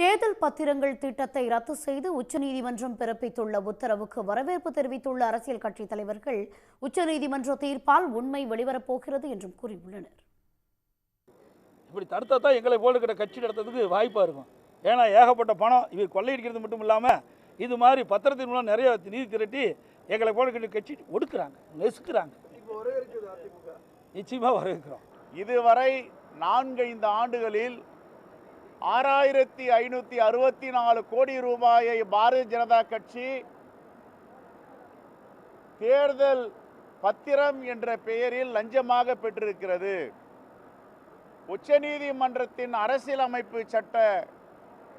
தேர்தல் பத்திரங்கள் திட்டத்தை ரத்து செய்து உச்சநீதிமன்றம் பிறப்பித்துள்ள உத்தரவுக்கு வரவேற்பு தெரிவித்துள்ள அரசியல் கட்சித் தலைவர்கள் உச்சநீதிமன்ற தீர்ப்பால் உண்மை வெளிவரப்போகிறது என்றும் கூறியுள்ளனர். இப்படி தடுத்தா தான் எங்களை போல இருக்கிற கட்சி நடத்துறதுக்கு வாய்ப்பாக இருக்கும். ஏன்னா ஏகப்பட்ட பணம் இவர் கொள்ளையடிக்கிறது மட்டும் இல்லாமல் இது மாதிரி பத்திரத்தின் மூலம் நிறைய நிதி திரட்டி எங்களை போல இருக்கிற கட்சி ஒடுக்குறாங்க நெசுக்குறாங்க. நிச்சயமாக வரவேற்கிறோம். இதுவரை நான்கைந்து ஆண்டுகளில் ஆறாயிரத்தி ஐநூற்றி அறுபத்தி நாலு கோடி ரூபாயை பாரதிய ஜனதா கட்சி தேர்தல் பத்திரம் என்ற பெயரில் லஞ்சமாக பெற்றிருக்கிறது. உச்சநீதிமன்றத்தின் அரசியலமைப்பு சட்ட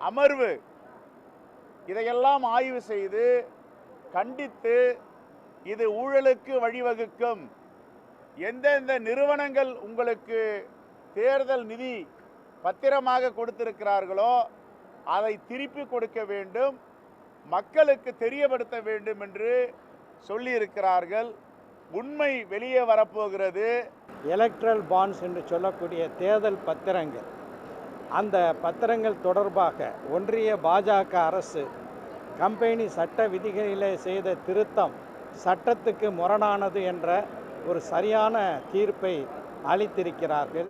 அமர்வு இதையெல்லாம் ஆய்வு செய்து கண்டித்து இது ஊழலுக்கு வழிவகுக்கும். எந்தெந்த நிறுவனங்கள் உங்களுக்கு தேர்தல் நிதி பத்திரமாக கொடுத்திருக்கிறார்களோ அதை திருப்பி கொடுக்க வேண்டும் மக்களுக்கு தெரியப்படுத்த வேண்டும் என்று சொல்லியிருக்கிறார்கள். உண்மை வெளியே வரப்போகிறது. எலக்ட்ரல் பாண்ட்ஸ் என்று சொல்லக்கூடிய தேர்தல் பத்திரங்கள். அந்த பத்திரங்கள் தொடர்பாக ஒன்றிய பாஜக அரசு கம்பெனி சட்ட விதிகளிலே செய்த திருத்தம் சட்டத்துக்கு முரணானது என்ற ஒரு சரியான தீர்ப்பை அளித்திருக்கிறார்கள்.